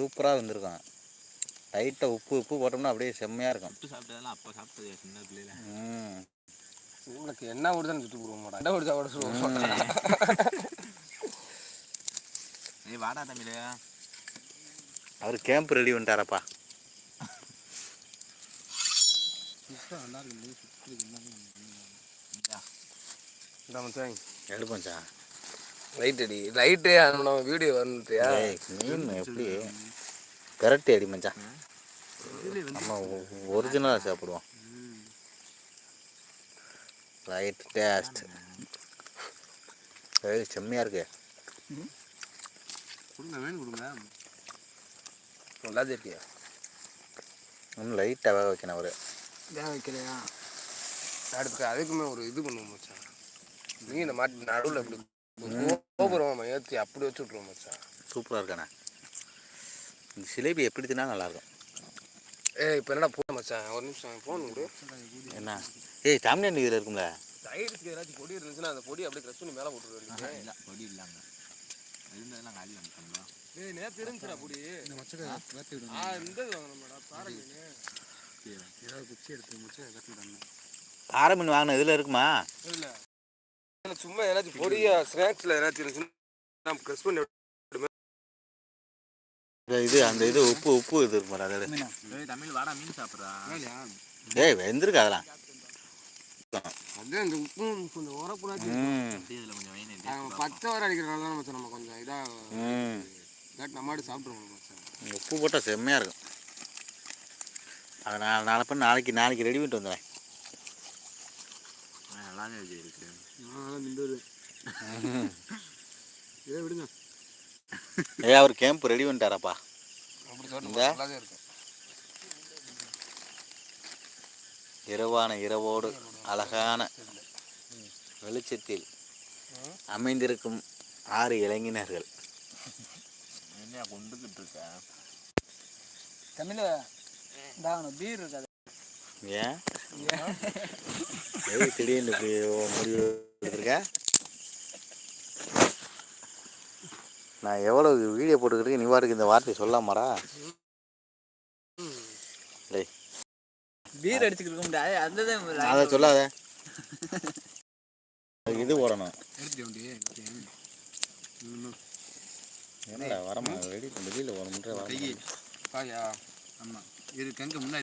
சூப்பராக இருந்திருக்கும். லைட்டாக உப்பு உப்பு போட்டோம்னா அப்படியே செம்மையாக இருக்கும். சுட்டு சாப்பிட்டதெல்லாம் அப்போ சாப்பிட்டது சின்ன பிள்ளையில. ம். உங்களுக்கு என்ன ஓடுதான்னு சுட்டு போடுவோம் மாட்டா என்ன ஓடுதா ஓட சொல்லுவோம் வாடா தமிழ். அவர் கேம்ப் ரெடி பண்ணிட்டாரப்பா. இந்த. மச்சான். எடுப்போம்ச்சா லைட் அடி. லைட்டே நம்ம வீடியோ வரணுட்டியா மீன் எப்படி? பெரட்டி அடி மச்சான். நம்ம ஒரிஜினலாக சாப்பிடுவோம். ரைட் டேஸ்ட் ஏய் செம்மையாக இருக்கு. கொடுங்க வேணும் கொடுங்க. நல்லா இருக்கியா? இன்னும் லைட்டாக வேக வைக்கணும் அவர். வேக வைக்கலையா? அடுத்து அதுக்குமே ஒரு இது பண்ணுவோம் மச்சான். மீனை மாட்டி நடுவில் இப்படி கோபுரம் ஏற்றி அப்படி வச்சு விட்ருவோம் மச்சான். சூப்பராக இருக்காண்ணே இந்த சிலேபி எப்படி தின்னா நல்லாயிருக்கும்? ஏய் இப்போ என்னடா போன மச்சான். ஒரு நிமிஷம் ஃபோன் கொடு என்ன? ஏய் தமிழ் இதில் இருக்கும்ல? சைடுக்கு ஏதாச்சும் பொடி இருந்துச்சுன்னா அந்த பொடி அப்படியே க்ரெஸ் பண்ணி மேலே போட்டுருவேன் இல்லை பொடி இல்லாம. இருந்ததெல்லாம் காலி வந்துட்டோம்ல ஏய் நேற்று இருந்துச்சுடா பொடி. ஆ? இந்த இது வாங்கணும்டா பாறை மீன். ஆர மீன் வாங்கின இதில் இருக்குமா? இல்லை. சும்மா ஏதாச்சும் பொடியா ஸ்நாக்ஸில் ஏதாச்சும் இருந்துச்சுன்னா க்ரெஸ் பண்ணி இது அந்த இது உப்பு உப்பு இது இருக்கும் பாரு, அது எடு. ஏய் தமிழ் வாடா மீன் சாப்பிட்றா. ஏய் வெந்திருக்கு அதெல்லாம். இந்த உப்பு கொஞ்சம் ம். இதில் கொஞ்சம் வெயின் பச்சை வர அடிக்கிறனால நம்ம கொஞ்சம் இதாக ம். இதாட்டி நம்ம மாட்டு சாப்பிட்ருவோம் உப்பு போட்டால் செம்மையாக இருக்கும். அதை நான் நாளை பண்ணி நாளைக்கு நாளைக்கு ரெடி பண்ணிட்டு வந்துடுறேன். நல்லா இருக்கு இதை விடுங்க. ஏய் அவர் கேம்ப் ரெடி பண்ணிட்டாரப்பா இந்த? இரவான இரவோடு அழகான வெளிச்சத்தில் அமைந்திருக்கும் ஆறு இளைஞர்கள். என்ன கொண்டுக்கிட்டு இருக்க? தமிழ் இந்தாகணும் பீர் இருக்காது. ஏன்? திடீர்னு இப்படி முடிவு எடுத்திருக்க. நான் எவ்வளோ வீடியோ போட்டுக்கிட்டு நீ வாட்டுக்கு இந்த வார்த்தை சொல்லாமாடா. டேய். பீர் அடிச்சுக்கிட்டு இருக்க முடியாது அந்த தான் அதை சொல்லாத. இது போடணும். என்னடா வரமா? ரெடி பண்ணி. வெளியில் ஒரு முறை வர ஆமாம் இது கங்க முன்னாடி